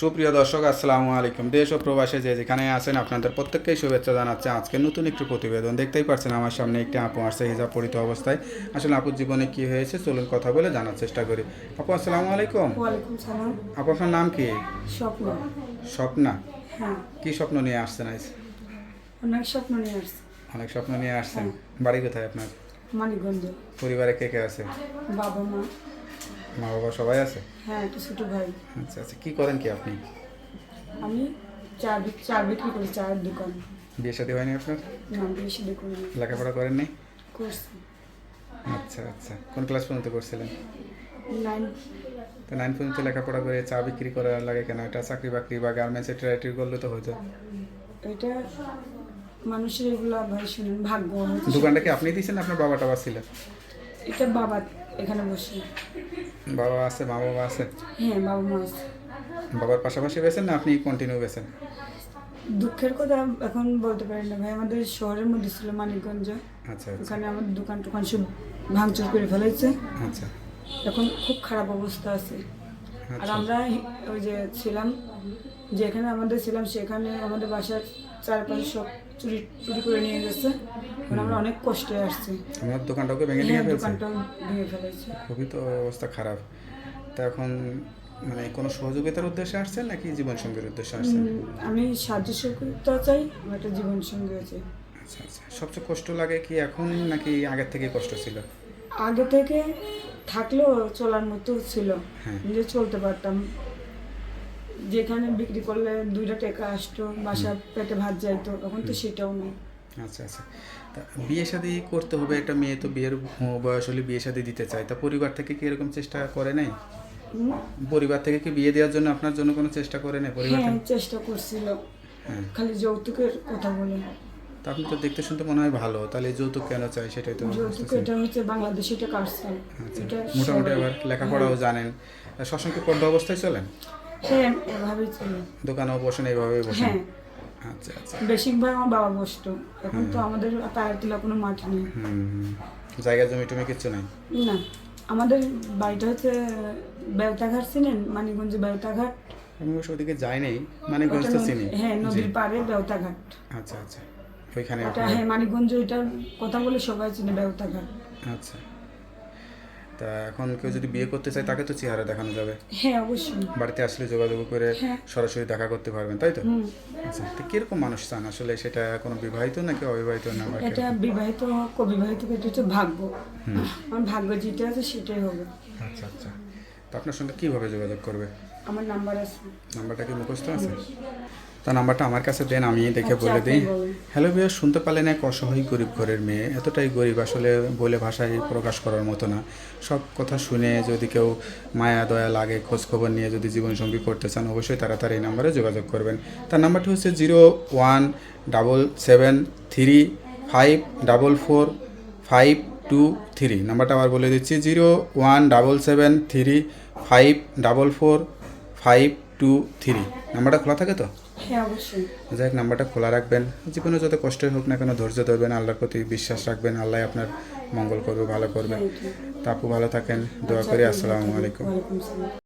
সুপ্রিয় দর্শক আসসালামু আলাইকুম। দেশ ও প্রবাসে যে যেখানে আছেন আপনাদের প্রত্যেককেই শুভেচ্ছা জানাচ্ছে। আজকে নতুন একটি প্রতিবেদন দেখতেই পাচ্ছেন আমার সামনে একটি আপু আসছে হিজাব পরিত অবস্থায়। আসলে আপুর জীবনে কি হয়েছে চলুন কথা বলে জানার চেষ্টা করি। আপু আসসালামু আলাইকুম। আপু আপনার নাম কি? স্বপ্ন। স্বপ্না? হ্যাঁ। কি স্বপ্ন নিয়ে আসছেন আজ? অনেক স্বপ্ন নিয়ে আসছে। অনেক স্বপ্ন নিয়ে আসছেন। বাড়ি কোথায় আপনার? মানিকগঞ্জ। পরিবারে কে কে আছে? বাবা মা। মা বাবা সবাই আছে? হ্যাঁ একটা ছোটো ভাই। আচ্ছা আচ্ছা কি করেন কি আপনি? আমি চা চা বিক্রি করি চায়ের দোকান। বিয়ে শাদী হয়নি আপনার? নাম বেশি দেখুন লেখাপড়া করেননি? করছি। আচ্ছা আচ্ছা। কোন ক্লাস পর্যন্ত করছিলেন? নাইন তো নাইন পর্যন্ত লেখাপড়া করে চা বিক্রি করার লাগে কেন? এটা চাকরি বাকরি বা গার্মেন্টস ট্রাইটি করলে তো হতো এটা মানুষের এগুলো ভাই শুনেন ভাগ্য। দোকানটা কি আপনি দিয়েছেন আপনার বাবা টাবা ছিল এটা বাবা এখানে বসে। বাবা আছে মা বাবা আছে? হ্যাঁ বাবা মা আছে। বাবার পাশাপাশি বেছেন না আপনি কন্টিনিউ বেছেন? দুঃখের কথা এখন বলতে পারি না ভাই আমাদের শহরের মধ্যে ছিল মানিকগঞ্জ। আচ্ছা আচ্ছা। ওখানে আমাদের দোকান টোকান সব ভাঙচুর করে ফেলেছে। আচ্ছা। এখন খুব খারাপ অবস্থা আছে। আর আচ্ছা আমরা ওই যে ছিলাম যেখানে আমাদের ছিলাম সেখানে আমাদের বাসার চারপাশে সব চুরি চুরি করে নিয়ে গেছে। আমরা অনেক কষ্টে আসছি। আমার দোকানটাকে ভেঙে নিয়ে দোকানটাও ভেঙে ফেলেছে। খুবই তো অবস্থা খারাপ। তা এখন মানে কোনো সহযোগিতার উদ্দেশ্যে আসছেন নাকি জীবন সঙ্গীর উদ্দেশ্যে আসছেন? আমি সাহায্য সহযোগিতা চাই আমার একটা জীবন সঙ্গী আছে আচ্ছা আচ্ছা। সবচেয়ে কষ্ট লাগে কি এখন নাকি আগের থেকে কষ্ট ছিল? আগে থেকে থাকলেও চলার মতো ছিল। হ্যাঁ। যে চলতে পারতাম। যেখানে বিক্রি করলে দুইটা টাকা আসতো বাসা পেটে ভাত যাইতো এখন তো সেটাও নেই। আচ্ছা আচ্ছা। তা বিয়ে শাদি করতে হবে একটা মেয়ে তো বিয়ের বয়স হলে বিয়ে শাদি দিতে চায়। তা পরিবার থেকে কি এরকম চেষ্টা করে নাই? পরিবার থেকে কি বিয়ে দেওয়ার জন্য আপনার জন্য কোনো চেষ্টা করে নাই পরিবার হ্যাঁ চেষ্টা করছিল। হ্যাঁ। খালি যৌতুকের কথা বলে। তা আপনি তো দেখতে শুনতে মনে হয় ভালো। তাহলে যৌতুক কেন চাই সেটাই তো যৌতুক এটা হচ্ছে বাংলাদেশে এটা কাটছে আচ্ছা মোটামুটি আবার লেখাপড়াও জানেন। তা সবসময় পর্দা অবস্থায় চলেন? হ্যাঁ। এভাবেই ছিল দোকানেও বসেন এইভাবে বসেন? হ্যাঁ। আচ্ছা আচ্ছা। বেশিরভাগ আমার বাবা বসতো। এখন তো আমাদের পায়ের তোলা কোনো মাঠ নেই। জায়গা জমি টমি কিচ্ছু নাই? না। আমাদের বাড়িটা হচ্ছে বেলতাঘাট চিনেন? মানিকগঞ্জে বেলতাঘাট। আমি অবশ্য ওদিকে যাই নাই মানিকগঞ্জ তো চিনি। হ্যাঁ নদীর পাড়ে বেলতাঘাট। আচ্ছা আচ্ছা। ওইখানে ওটা হ্যাঁ মানিকগঞ্জ ওইটার কথা বলে সবাই চিনে বেলতাঘাট। আচ্ছা। তা এখন কেউ যদি বিয়ে করতে চায় তাকে তো চেহারা দেখানো যাবে। হ্যাঁ অবশ্যই। বাড়িতে আসলে যোগাযোগ করে হ্যাঁ। সরাসরি দেখা করতে পারবেন তাই তো? আচ্ছা তো কীরকম মানুষ চান? আসলে সেটা কোনো বিবাহিত নাকি অবিবাহিত না? এটা বিবাহিত হোক অবিবাহিত এটা হচ্ছে ভাগ্য। আমার ভাগ্য যেটা আছে সেটাই হবে। আচ্ছা আচ্ছা। তো আপনার সঙ্গে কীভাবে যোগাযোগ করবে? আমার নাম্বার আছে। নাম্বারটা কি মুখস্থ আছে? তা নাম্বারটা আমার কাছে দেন আমি দেখে আচ্ছা, বলে দিই। হ্যালো বিয়ার শুনতে পারলেন এক অসহায় গরিব ঘরের মেয়ে। এতটাই গরিব আসলে বলে ভাষায় প্রকাশ করার মতো না। সব কথা শুনে যদি কেউ মায়া দয়া লাগে খোঁজ খবর নিয়ে যদি জীবনসঙ্গী করতে চান অবশ্যই তারা তার এই নাম্বারে যোগাযোগ করবেন। তার নাম্বারটি হচ্ছে zero one double seven three five double four five two three. নাম্বারটা আবার বলে দিচ্ছি zero one double seven three five double four five two three. নাম্বারটা খোলা থাকে তো? হ্যাঁ অবশ্যই। যাই হোক নাম্বারটা খোলা রাখবেন। জীবনে যত কষ্টই হোক না কেন ধৈর্য ধরবেন আল্লাহর প্রতি বিশ্বাস রাখবেন আল্লাহ আপনার মঙ্গল করবে ভালো করবে। তাপু তা আপু ভালো থাকেন দোয়া আচ্ছা, করি আসসালামু আলাইকুম।